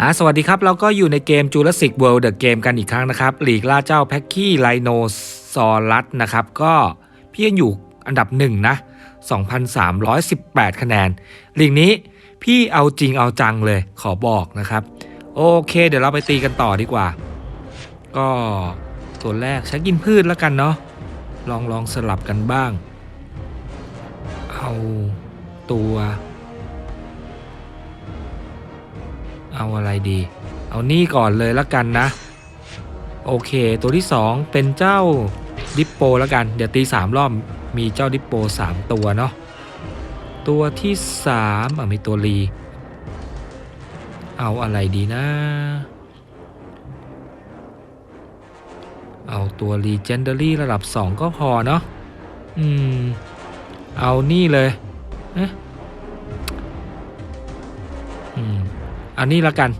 อ่าสวัสดีครับ เราก็อยู่ในเกม Jurassic World The Game กันอีกครั้งนะครับหลีกล่าเจ้าแพ็กกี้ไลโนซอรัสนะครับ ก็พี่ยังอยู่อันดับหนึ่งนะ 2,318 คะแนนหลีกนี้พี่เอาจริงเอาจังเลยขอบอกนะครับ โอเค เดี๋ยวเราไปตีกันต่อดีกว่า ก็ตัวแรกใช้กินพืชแล้วกันเนาะลองลองสลับกันบ้าง ตัว เอาอะไรดี เอานี่ก่อนเลยล้วกันนะ โอเคตัวที่ 2 เป็นเจ้าดิปโปแล้วกัน เดี๋ยวตี 3 รอบ มีเจ้าดิปโป 3 ตัวเนาะตัวที่3อะมีตัวรีเอาอะไรดีนะ เอาตัว Legendary ระดับ 2 ก็พอเนาะอืม เอานี่เลยเอ๊ะอืมเอานี่แล้วกัน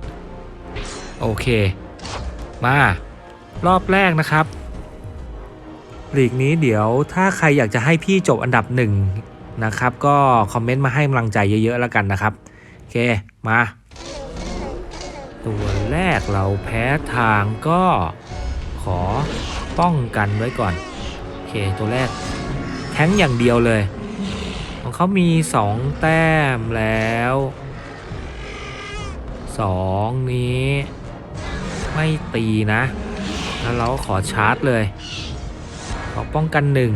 โอเค มารอบแรกนะครับหลีกนี้เดี๋ยวถ้าใครอยากจะให้พี่จบอันดับหนึ่งนะครับ ก็คอมเมนต์มาให้กำลังใจเยอะๆแล้วกันนะครับโอเคมา ตัวแรกเราแพ้ทางก็ขอป้องกันไว้ก่อนโอเคตัวแรกแท้งอย่างเดียวเลย ของเขามี 2 แต้มแล้วสองนี้ ไม่ตีนะ แล้วเราขอชาร์จเลย ขอป้องกันหนึ่ง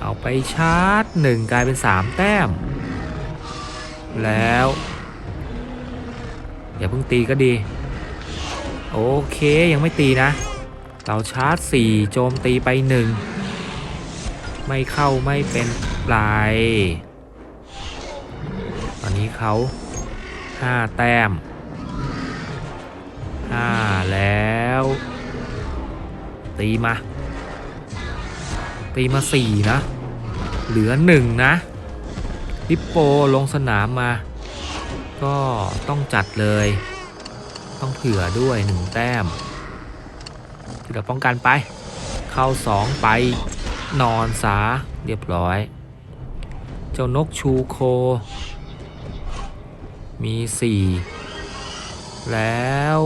เอาไปชาร์จหนึ่งกลายเป็น 3 แต้ม แล้ว อย่าเพิ่งตีก็ดี โอเคยังไม่ตีนะ เราชาร์จ 4 โจมตีไป 1 ไม่เข้าไม่เป็น ไร ตอนนี้เขา5แต้มห้าแล้ว ตีมา ตีมาสี่นะ เหลือหนึ่งนะลิปโปลงสนามมา ก็ต้องจัดเลย ต้องเผื่อด้วยหนึ่งแต้มที่เราป้องกันไป เข้าสองไปนอนสาเรียบร้อย จ้านกชูโค มีสี่แล้ว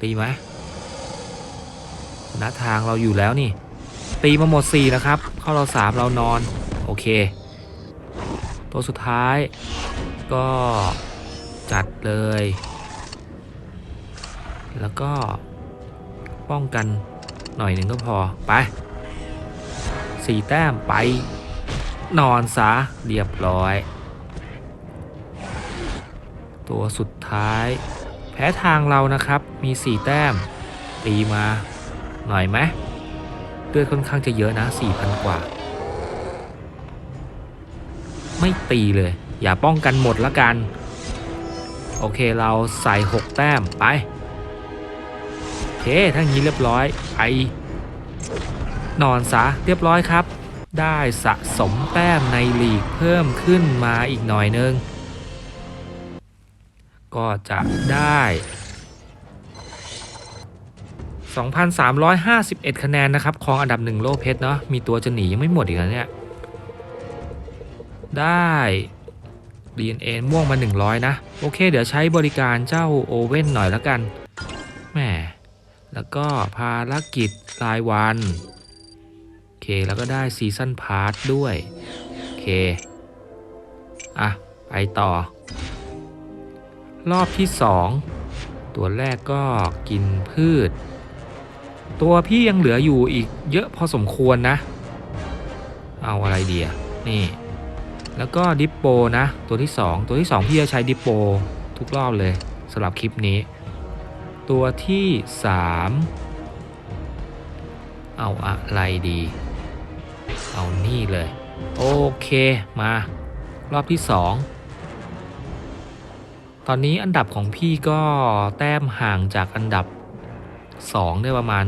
ตีไหมชนะทางเราอยู่แล้วนี่ ตีมาหมด 4 นะครับ เข้าเรา 3 เรานอน โอเค ตัวสุดท้ายก็จัดเลย แล้วก็ป้องกันหน่อยหนึ่งก็พอ ไป4แต้มไป นอนซะเรียบร้อย ตัวสุดท้าย แพ้ทางเรานะครับมี4แต้ม ตีมาหน่อยไหมเลือดค่อนข้างจะเยอะนะ4,000กว่า ไม่ตีเลย อย่าป้องกันหมดละกัน โอเคเราใส่6แต้มไปโอเคทั้งนี้เรียบร้อยไปนอนซะเรียบร้อยครับ ได้สะสมแต้มในลีกเพิ่มขึ้นมาอีกหน่อยนึง ก็จะได้ 2,351 คะแนนนะครับของอันดับหนึ่งโลเพชรเนาะมีตัวจะหนียังไม่หมดอีกแล้วเนี่ย ได้ DNA ม่วงมา 100 นะ โอเค เดี๋ยวใช้บริการเจ้าโอเว่นหน่อยแล้วกันแหมแล้วก็ภารกิจรายวัน เคแล้วก็ได้ซีซันพาร์ทด้วย โอเค อะ ไปต่อ รอบที่ 2 ตัวแรกก็กินพืช ตัวพี่ยังเหลืออยู่อีกเยอะพอสมควรนะ เอาอะไรเดียนี่ แล้วก็ดิปโปนะ ตัวที่ 2 ตัวที่ 2 พี่จะใช้ดิปโปทุกรอบเลยสำหรับคลิปนี้ ตัวที่ 3 เอาอะไรดี เอานี่เลย โอเคมา รอบที่2ตอนนี้อันดับของพี่ก็แต้มห่างจากอันดับ 2 ได้ประมาณ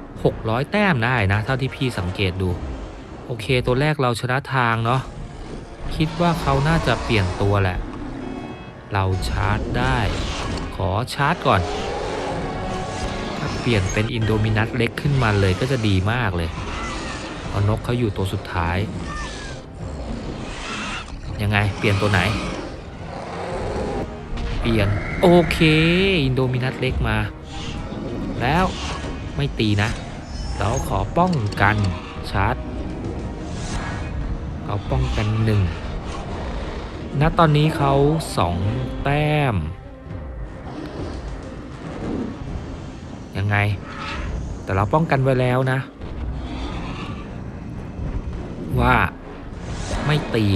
600 แต้มได้นะ เท่าที่พี่สังเกตดู โอเคตัวแรกเราชนะทางเนาะคิดว่าเขาน่าจะเปลี่ยนตัวแหละ เราชาร์จได้ ขอชาร์จก่อน ถ้าเปลี่ยนเป็นอินโดมินัสเล็กขึ้นมาเลยก็จะดีมากเลย เอานกเขาอยู่ตัวสุดท้าย ยังไงเปลี่ยนตัวไหน เปลี่ยน โอเค อินโดมินัสเล็กมา แล้วไม่ตีนะ เราขอป้องกันชาร์จเอาป้องกันหนึ่งณตอนนี้เขาสองแต้ม ยังไง แต่เราป้องกันไว้แล้วนะ ว่าไม่ตี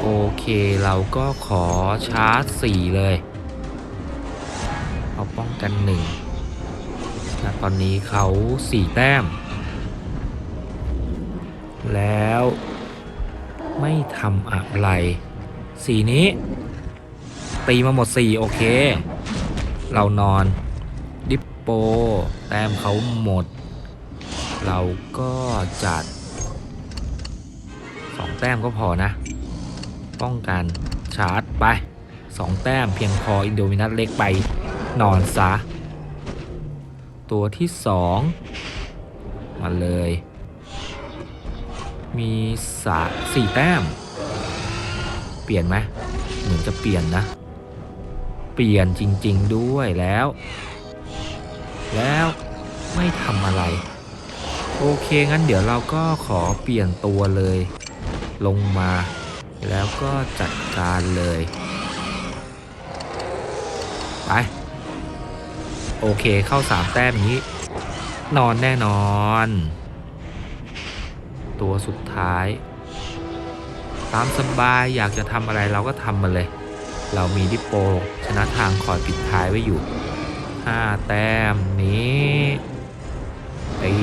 โอเคเราก็ขอชาร์จสี่เลย เอาป้องกันหนึ่งนะตอนนี้เขาสี่แต้ม แล้วไม่ทำอะไร สีนี้ ตีมาหมดสี่โอเค เรานอน ดิปโป แต้มเขาหมด เราก็จัด แต้มก็พอนะ ป้องกันชาร์จไปสองแต้มเพียงพออินโดมินัสเล็กไปนอนซะ ตัวที่สองมาเลย มีสาสี่แต้ม เปลี่ยนไหมเหมือนจะเปลี่ยนนะ เปลี่ยนจริง ๆด้วยแล้ว แล้วไม่ทำอะไร โอเคงั้นเดี๋ยวเราก็ขอเปลี่ยนตัวเลย ลงมา แล้วก็จัดการเลย ไป โอเคเข้าสามแต้มนี้ นอนแน่นอน ตัวสุดท้าย ตามสบายอยากจะทำอะไรเราก็ทำมาเลย เรามีดิโปชนะทางคอยปิดท้ายไว้อยู่5แต้มนี้ตี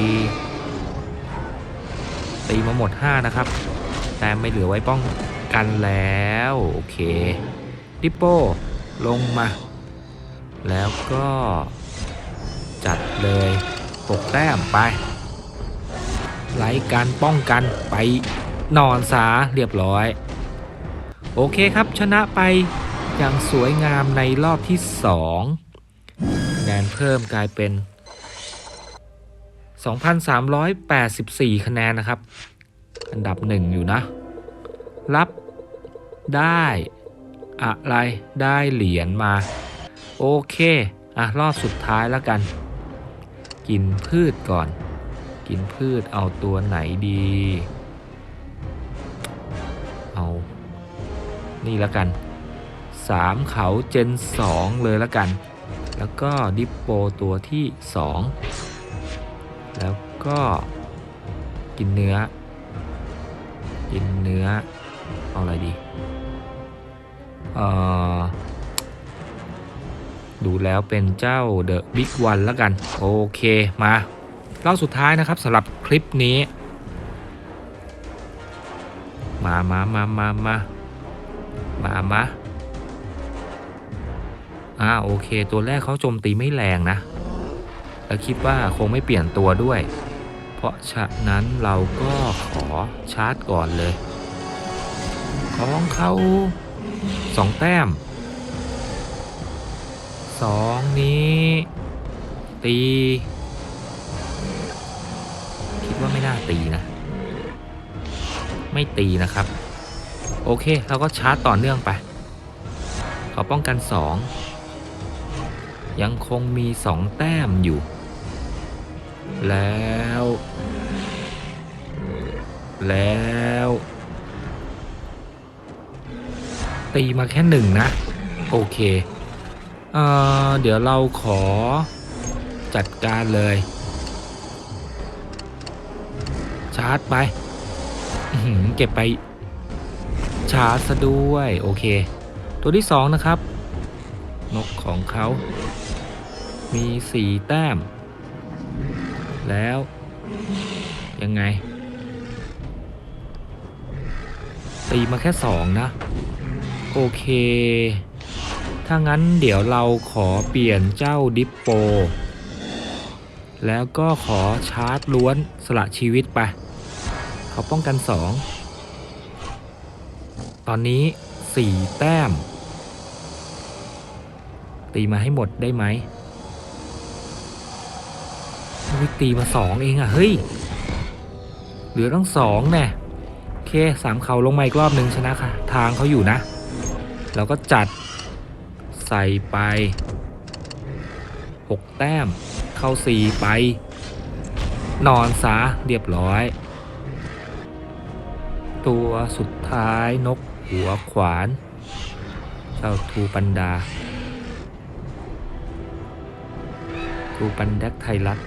ตีมาหมด 5 นะครับ แต้มไม่เหลือไว้ป้องกันแล้ว โอเคดิปโปลงมา แล้วก็จัดเลยตกแต้มไปไล่การป้องกันไปนอนซาเรียบร้อย โอเคครับชนะไปอย่างสวยงามในรอบที่2คะแนนเพิ่มกลายเป็น 2,384 คะแนนนะครับ อันดับหนึ่งอยู่นะ รับได้อะไรได้เหรียญมา โอเค อะ รอบสุดท้ายแล้วกัน กินพืชก่อน กินพืชเอาตัวไหนดี เอา นี่แล้วกันสามเขาเจนสองเลยแล้วกัน แล้วก็ดิปโปตัวที่สองแล้วก็กินเนื้อ กินเนื้อ เอาอะไรดี เอ่อ ดูแล้วเป็นเจ้าเดอะบิ๊กวันแล้วกัน โอเคมาเล่าสุดท้ายนะครับสำหรับคลิปนี้ มามามามามามามาอ่าโอเค ตัวแรกเขาโจมตีไม่แรงนะ แล้วคิดว่าคงไม่เปลี่ยนตัวด้วย เพราะฉะนั้นเราก็ขอชาร์จก่อนเลย ของเขาสองแต้มสองนี้ ตี คิดว่าไม่น่าตีนะ ไม่ตีนะครับ โอเคเราก็ชาร์จต่อเนื่องไป ขอป้องกันสองยังคงมีสองแต้มอยู่ แล้ว แล้ว ตีมาแค่หนึ่งนะ โอเคเออเดี๋ยวเราขอจัดการเลย ชาร์จไปเก็บไป ชาร์จซะด้วย โอเค ตัวที่สองนะครับ นกของเขา มีสีแต้ม แล้ว ยังไง ตีมาแค่สองนะ โอเค ถ้างั้นเดี๋ยวเราขอเปลี่ยนเจ้าดิปโป แล้วก็ขอชาร์จล้วนสละชีวิตไป เขาป้องกันสองตอนนี้สี่แต้ม ตีมาให้หมดได้ไหม ตีมาสองเองอะเฮ้ย เหลือทั้งสองแน่โอเคสามเขาลงมาอีกรอบหนึ่งชนะค่ะ ทางเขาอยู่นะ เราก็จัดใส่ไปหกแต้ม เข้าสี่ไป นอนซะเรียบร้อย ตัวสุดท้ายนกหัวขวานเจ้าทูปันดาทูปันแดกไทยรัฐ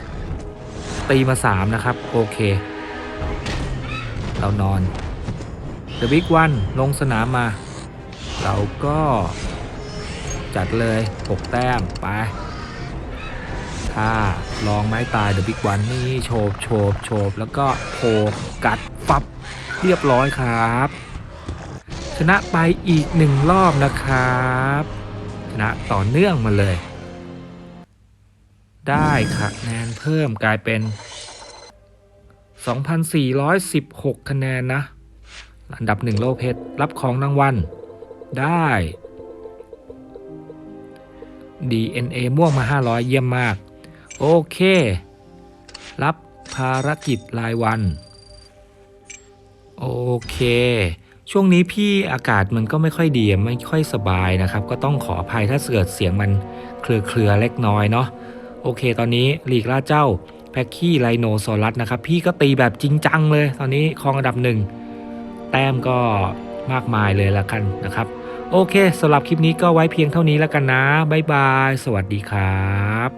ตีมาสามนะครับ โอเค เรานอน The Big One ลงสนามมา เราก็จัดเลย 6 แต้ม ไป ถ้าลองไม้ตาย The Big One นี่โฉบโฉบโฉบแล้วก็โผกัดฟับเรียบร้อยครับ ชนะไปอีกหนึ่งรอบนะครับ ชนะต่อเนื่องมาเลย ได้คะแนนเพิ่มกลายเป็น 2,416 คะแนนนะ อันดับหนึ่งโลเพชรรับของรางวัลได้ DNA ม่วงมา 500 เยี่ยมมาก โอเค รับภารกิจรายวัน โอเค ช่วงนี้พี่อากาศมันก็ไม่ค่อยดี ไม่ค่อยสบายนะครับ ก็ต้องขออภัยถ้าเกิดเสียงมันเคลือเคลือเล็กน้อยเนาะ อเค ตอนนี้หลีกล่าเจ้าแพ็กกี้ไลโนซอรัสนะครับพี่ก็ตีแบบจริงจังเลย ตอนนี้ครองอันดับหนึ่งแต้มก็มากมายเลยละกันนะครับ โอเคสำหรับคลิปนี้ก็ไว้เพียงเท่านี้แล้วกันนะ บ๊ายบาย สวัสดีครับ